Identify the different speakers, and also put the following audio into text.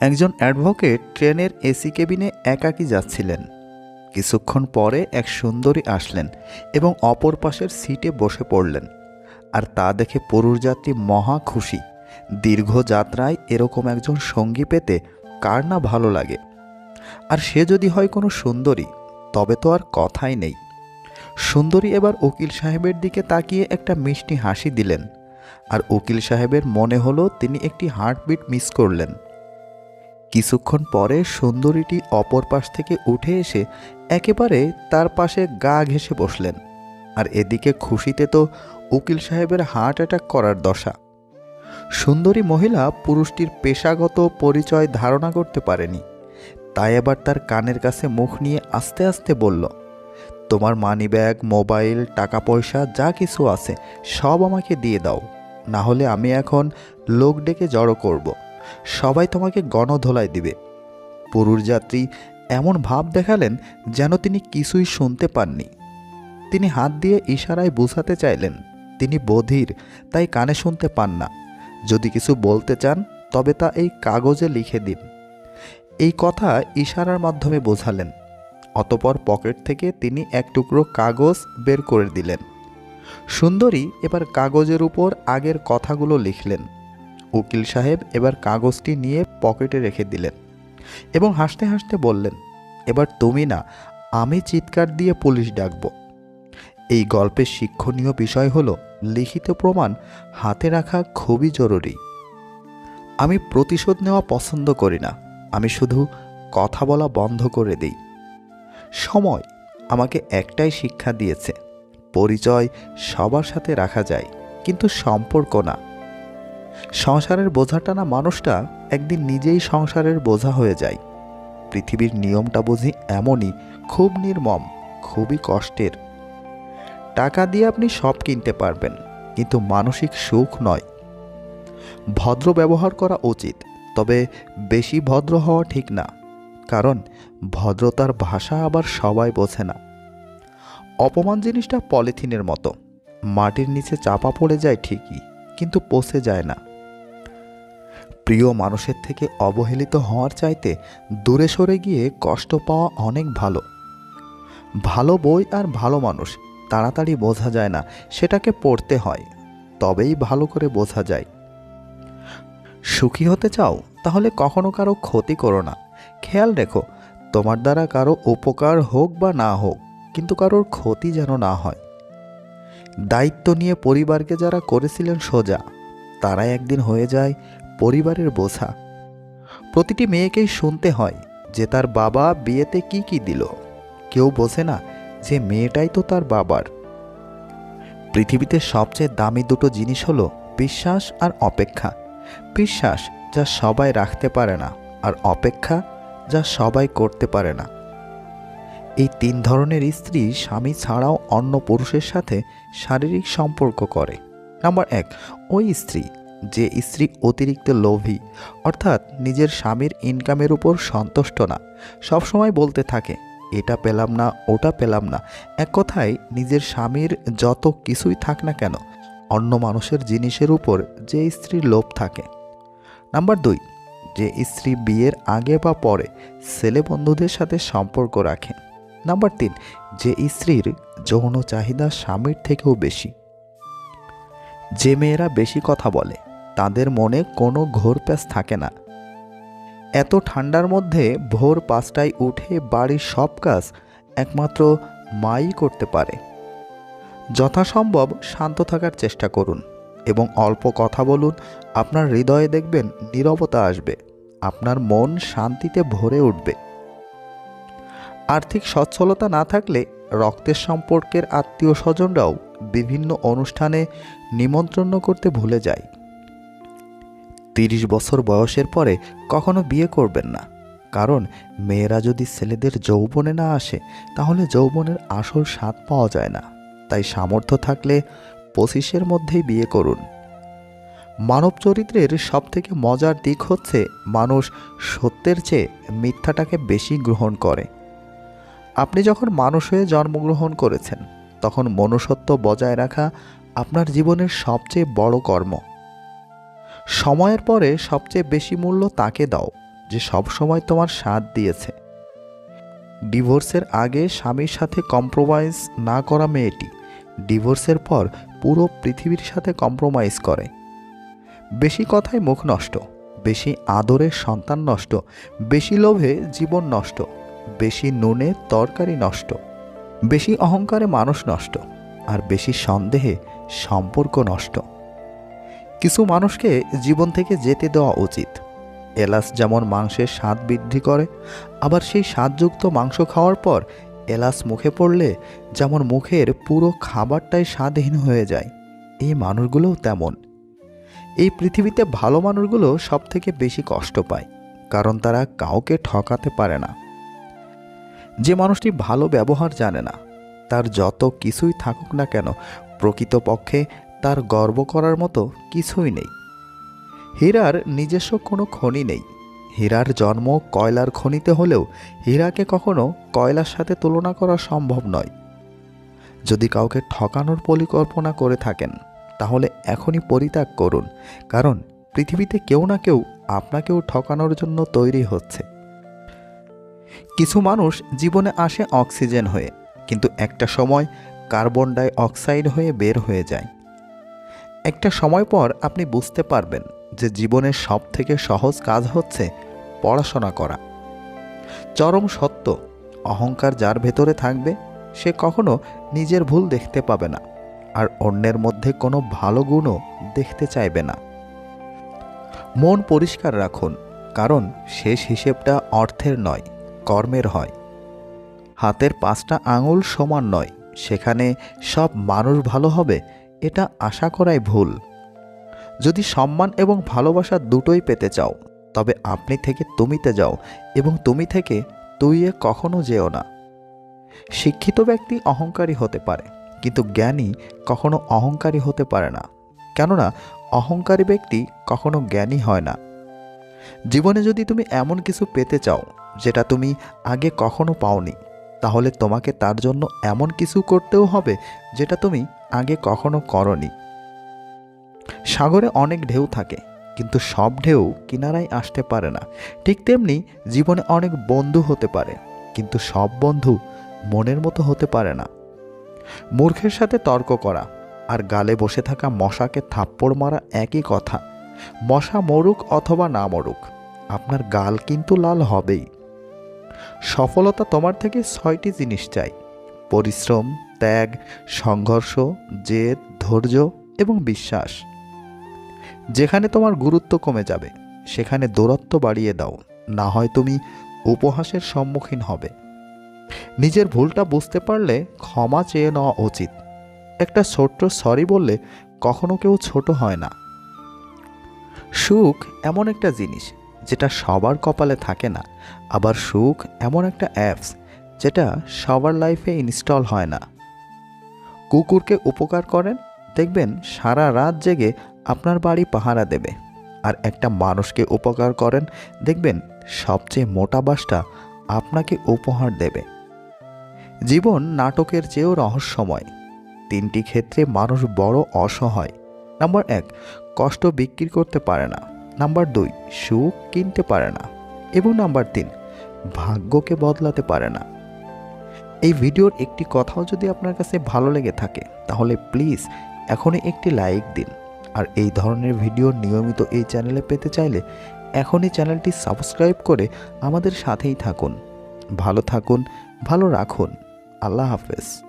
Speaker 1: একজন অ্যাডভোকেট ট্রেনের এসি কেবিনে একাকী যাচ্ছিলেন। কিছুক্ষণ পরে এক সুন্দরী আসলেন এবং অপর পাশের সিটে বসে পড়লেন। আর তা দেখে পুরুষ যাত্রী মহা খুশি। দীর্ঘ যাত্রায় এরকম একজন সঙ্গী পেতে কার না ভালো লাগে? আর সে যদি হয় কোনো সুন্দরী, তবে তো আর কথাই নেই। সুন্দরী এবার উকিল সাহেবের দিকে তাকিয়ে একটা মিষ্টি হাসি দিলেন। আর উকিল সাহেবের মনে হলো তিনি একটি হার্টবিট মিস করলেন। কিছুক্ষণ পরে সুন্দরীটি অপর পাশ থেকে উঠে এসে একেবারে তার পাশে গা ঘেঁষে বসলেন। আর এদিকে খুশিতে তো উকিল সাহেবের হার্ট অ্যাটাক করার দশা। সুন্দরী মহিলা পুরুষটির পেশাগত পরিচয় ধারণা করতে পারেনি। তাই আবার তার কানের কাছে মুখ নিয়ে আস্তে আস্তে বলল, তোমার মানিব্যাগ মোবাইল টাকা পয়সা যা কিছু আছে, সব আমাকে দিয়ে দাও। না হলে আমি এখন লোক ডেকে জড়ো করব। সবাই তোমাকে গণধোলাই দিবে। পুরুষ যাত্রী এমন ভাব দেখালেন যেন তিনি কিছুই শুনতে পাননি। তিনি হাত দিয়ে ইশারায় বোঝাতে চাইলেন, তিনি বধির, তাই কানে শুনতে পান না। যদি কিছু বলতে চান, তবে তা এই কাগজে লিখে দিন। এই কথা ইশারার মাধ্যমে বোঝালেন। অতপর পকেট থেকে তিনি এক টুকরো কাগজ বের করে দিলেন। সুন্দরী এবার কাগজের উপর আগের কথাগুলো লিখলেন। উকিল সাহেব এবার কাগজটি নিয়ে পকেটে রেখে দিলেন এবং হাসতে হাসতে বললেন, এবার তুমি না, আমি চিৎকার দিয়ে পুলিশ ডাকব। এই গল্পের শিক্ষণীয় বিষয় হলো, লিখিত প্রমাণ হাতে রাখা খুবই জরুরি। আমি প্রতিশোধ নেওয়া পছন্দ করি না, আমি শুধু কথা বলা বন্ধ করে দিই। সময় আমাকে একটাই শিক্ষা দিয়েছে, পরিচয় সবার সাথে রাখা যায়, কিন্তু সম্পর্ক না। সংসারের বোঝা টানা মানুষটা একদিন নিজেই সংসারের বোঝা হয়ে যায়। পৃথিবীর নিয়মটা বুঝি এমনই, খুব নির্মম, খুবই কষ্টের। টাকা দিয়ে আপনি সব কিনতে পারবেন, কিন্তু মানসিক সুখ নয়। ভদ্র ব্যবহার করা উচিত, তবে বেশি ভদ্র হওয়া ঠিক না, কারণ ভদ্রতার ভাষা আবার সবাই বোঝে না। অপমান জিনিসটা পলিথিনের মতো, মাটির নিচে চাপা পড়ে যায় ঠিকই। কিন্তু পচে যায় না। প্রিয় মানুষের থেকে অবহেলিত হওয়ার চাইতে দূরে সরে গিয়ে কষ্ট পাওয়া অনেক ভালো। ভালো বই আর ভালো মানুষ, তাড়াতাড়ি বোঝা যায় না, সেটাকে পড়তে হয়, তবেই ভালো করে বোঝা যায়। সুখী হতে চাও, তাহলে কখনো কারও ক্ষতি করো না। খেয়াল রেখো, তোমার দ্বারা কারও উপকার হোক বা না হোক, কিন্তু কারোর ক্ষতি যেন না হয়। দায়িত্ব নিয়ে পরিবারকে যারা করেছিলেন সোজা, তারাই একদিন হয়ে যায় পরিবারের বোঝা। প্রতিটি মেয়েকেই শুনতে হয় যে তার বাবা বিয়েতে কি কি দিল। কেউ বোঝে না যে মেয়েটাই তো তার বাবার। পৃথিবীতে সবচেয়ে দামি দুটো জিনিস হলো বিশ্বাস আর অপেক্ষা। বিশ্বাস যা সবাই রাখতে পারে না আর অপেক্ষা যা সবাই করতে পারে না। এই তিন ধরনের স্ত্রী স্বামী ছাড়াও অন্য পুরুষের সাথে শারীরিক সম্পর্ক করে। নাম্বার এক, ওই স্ত্রী যে স্ত্রী অতিরিক্ত লোভী, অর্থাৎ নিজের স্বামীর ইনকামের উপর সন্তুষ্ট না, সবসময় বলতে থাকে, এটা পেলাম না, ওটা পেলাম না। এক কথায়, নিজের স্বামীর যত কিছুই থাক না কেন, অন্য মানুষের জিনিসের উপর যে স্ত্রীর লোভ থাকে। নাম্বার দুই, যে স্ত্রী বিয়ের আগে বা পরে ছেলে বন্ধুদের সাথে সম্পর্ক রাখে। নাম্বার তিন, যে স্ত্রীর যৌন চাহিদা স্বামীর থেকেও বেশি। যে মেয়েরা বেশি কথা বলে, তাদের মনে কোনো ঘোর প্যাস থাকে না। এত ঠান্ডার মধ্যে ভোর পাঁচটায় উঠে বাড়ির সব কাজ একমাত্র মাই করতে পারে। যথাসম্ভব শান্ত থাকার চেষ্টা করুন এবং অল্প কথা বলুন, আপনার হৃদয়ে দেখবেন নীরবতা আসবে, আপনার মন শান্তিতে ভরে উঠবে। আর্থিক সচ্ছলতা না থাকলে রক্তের সম্পর্কের আত্মীয় স্বজনরাও বিভিন্ন অনুষ্ঠানে নিমন্ত্রণ করতে ভুলে যায়। তিরিশ বছর বয়সের পরে কখনো বিয়ে করবেন না, কারণ মেয়েরা যদি ছেলেদের যৌবনে না আসে, তাহলে যৌবনের আসল স্বাদ পাওয়া যায় না। তাই সামর্থ্য থাকলে পঁচিশের মধ্যেই বিয়ে করুন। মানব চরিত্রের সবথেকে মজার দিক হচ্ছে মানুষ সত্যের চেয়ে মিথ্যাটাকে বেশি গ্রহণ করে। আপনি যখন মানুষ হয়ে জন্মগ্রহণ করেছেন, তখন মনুষ্যত্ব বজায় রাখা আপনার জীবনের সবচেয়ে বড় কর্ম। সময়ের পরে সবচেয়ে বেশি মূল্য তাকে দাও, যে সব সময় তোমার সাথ দিয়েছে। ডিভোর্সের আগে স্বামীর সাথে কম্প্রোমাইজ না করা মেয়েটি ডিভোর্সের পর পুরো পৃথিবীর সাথে কম্প্রোমাইজ করে। বেশি কথায় মুখ নষ্ট, বেশি আদরের সন্তান নষ্ট, বেশি লোভে জীবন নষ্ট। বেশি নুনে তরকারি নষ্ট, বেশি অহংকারে মানুষ নষ্ট, আর বেশি সন্দেহে সম্পর্ক নষ্ট। কিছু মানুষকে জীবন থেকে যেতে দেওয়া উচিত। এলাচ যেমন মাংসের স্বাদ বৃদ্ধি করে, আবার সেই স্বাদযুক্ত মাংস খাওয়ার পর এলাচ মুখে পড়লে যেমন মুখের পুরো খাবারটাই স্বাদহীন হয়ে যায়, এই মানুষগুলোও তেমন। এই পৃথিবীতে ভালো মানুষগুলো সব থেকে বেশি কষ্ট পায়, কারণ তারা কাউকে ঠকাতে পারে না। যে মানুষটি ভালো ব্যবহার জানে না, তার যত কিছুই থাকুক না কেন, প্রকৃতপক্ষে তার গর্ব করার মতো কিছুই নেই। হীরার নিজস্ব কোনো খনি নেই। হীরার জন্ম কয়লার খনিতে হলেও হীরাকে কখনো কয়লার সাথে তুলনা করা সম্ভব নয়। যদি কাউকে ঠকানোর পরিকল্পনা করে থাকেন, তাহলে এখনই পরিত্যাগ করুন, কারণ পৃথিবীতে কেউ না কেউ আপনাকেও ঠকানোর জন্য তৈরি হচ্ছে। কিছু মানুষ জীবনে আসে অক্সিজেন হয়ে, কিন্তু একটা সময় কার্বন ডাই অক্সাইড হয়ে বের হয়ে যায়। একটা সময় পর আপনি বুঝতে পারবেন যে জীবনের সব থেকে সহজ কাজ হচ্ছে পড়াশোনা করা। চরম সত্য, অহংকার যার ভেতরে থাকবে, সে কখনো নিজের ভুল দেখতে পাবে না, আর অন্যের মধ্যে কোনো ভালো গুণও দেখতে চাইবে না। মন পরিষ্কার রাখুন, কারণ শেষ হিসেবটা অর্থের নয়। কর্মের হয়। হাতের পাঁচটা আঙুল সমান নয়, সেখানে সব মানুষ ভালো হবে, এটা আশা করাই ভুল। যদি সম্মান এবং ভালোবাসা দুটোই পেতে চাও, তবে আপনি থেকে তুমিতে যাও এবং তুমি থেকে তুইয়ে কখনো যেও না। শিক্ষিত ব্যক্তি অহংকারী হতে পারে, কিন্তু জ্ঞানী কখনো অহংকারী হতে পারে না। কেননা, অহংকারী ব্যক্তি কখনো জ্ঞানী হয় না। জীবনে যদি তুমি এমন কিছু পেতে চাও যেটা তুমি আগে কখনো পাওনি। তাহলে তোমাকে তার জন্য এমন কিছু করতেও হবে যেটা তুমি আগে কখনো করনি। সাগরে অনেক ঢেউ থাকে, কিন্তু সব ঢেউ কিনারায় আসতে পারে না। ঠিক তেমনি জীবনে অনেক বন্ধু হতে পারে, কিন্তু সব বন্ধু মনের মতো হতে পারে না। মূর্খের সাথে তর্ক করা আর গালে বসে থাকা মশাকে থাপ্পড় মারা একই কথা। মশা মরুক অথবা না মরুক, আপনার গাল কিন্তু লাল হবেই। সফলতা তোমার থেকে ছয়টি জিনিস চাই। পরিশ্রম, ত্যাগ, সংঘর্ষ, জেদ, ধৈর্য এবং বিশ্বাস। যেখানে তোমার গুরুত্ব কমে যাবে, সেখানে দূরত্ব বাড়িয়ে দাও। না হয় তুমি উপহাসের সম্মুখীন হবে। নিজের ভুলটা বুঝতে পারলে ক্ষমা চেয়ে নেওয়া উচিত। একটা ছোট্ট সরি বললে কখনো কেউ ছোট হয় না। সুখ এমন একটা জিনিস যেটা সবার কপালে থাকে না, আবার সুখ এমন একটা অ্যাপস যেটা সবার লাইফে ইনস্টল হয় না। কুকুরকে উপকার করেন, দেখবেন সারা রাত জেগে আপনার বাড়ি পাহারা দেবে। আর একটা মানুষকে উপকার করেন, দেখবেন সবচেয়ে মোটা বাসটা আপনাকে উপহার দেবে। জীবন নাটকের চেয়েও রহস্যময়। তিনটি ক্ষেত্রে মানুষ বড় অসহায়। নাম্বার এক, কষ্ট বিক্রি করতে পারে না। নাম্বার দুই, সুখ কিনতে পারে না। এবং নাম্বার তিন, ভাগ্যকে বদলাতে পারে না। এই ভিডিওর একটি কথাও যদি আপনার কাছে ভালো লেগে থাকে, তাহলে প্লিজ এখনই একটি লাইক দিন। আর এই ধরনের ভিডিও নিয়মিত এই চ্যানেলে পেতে চাইলে এখনই চ্যানেলটি সাবস্ক্রাইব করে আমাদের সাথেই থাকুন। ভালো থাকুন, ভালো রাখুন। আল্লাহ হাফেজ।